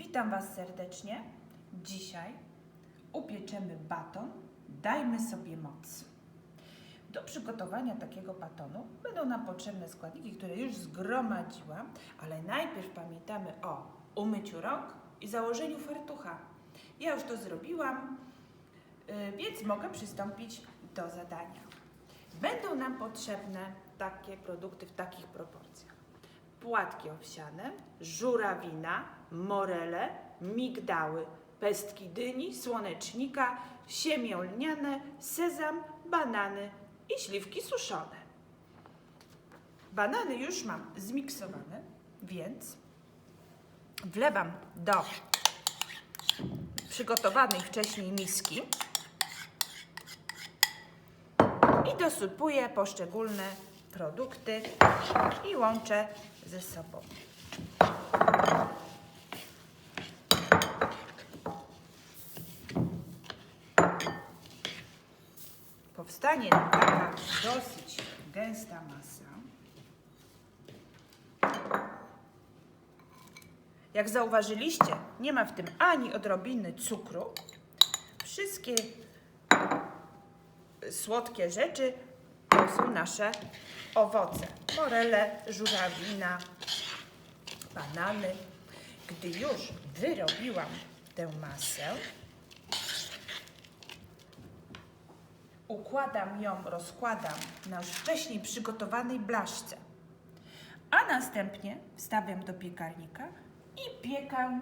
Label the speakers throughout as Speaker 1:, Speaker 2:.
Speaker 1: Witam Was serdecznie. Dzisiaj upieczemy baton Dajmy sobie moc. Do przygotowania takiego batonu będą nam potrzebne składniki, które już zgromadziłam, ale najpierw pamiętamy o umyciu rąk i założeniu fartucha. Ja już to zrobiłam, y, więc mogę przystąpić do zadania. Będą nam potrzebne takie produkty w takich proporcjach płatki owsiane, żurawina, morele, migdały, pestki dyni, słonecznika, siemię lniane, sezam, banany i śliwki suszone. Banany już mam zmiksowane, więc wlewam do przygotowanej wcześniej miski i dosypuję poszczególne produkty i łączę ze sobą. Powstanie taka dosyć gęsta masa. Jak zauważyliście, nie ma w tym ani odrobiny cukru. Wszystkie słodkie rzeczy to są nasze owoce. Morele, żurawina, banany. Gdy już wyrobiłam tę masę, układam ją, rozkładam na już wcześniej przygotowanej blaszce. A następnie wstawiam do piekarnika i piekam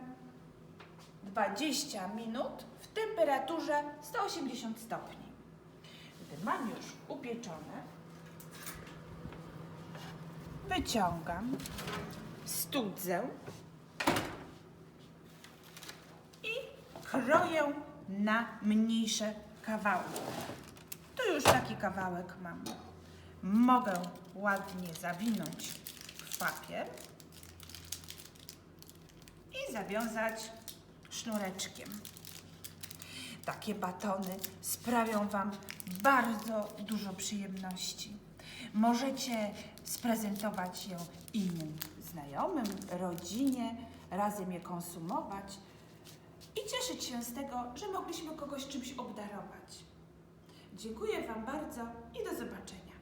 Speaker 1: 20 minut w temperaturze 180 stopni. Mam już upieczone, wyciągam, studzę i kroję na mniejsze kawałki. Tu już taki kawałek mam. Mogę ładnie zawinąć w papier i zawiązać sznureczkiem. Takie batony sprawią Wam bardzo dużo przyjemności. Możecie sprezentować je innym znajomym, rodzinie, razem je konsumować i cieszyć się z tego, że mogliśmy kogoś czymś obdarować. Dziękuję Wam bardzo i do zobaczenia.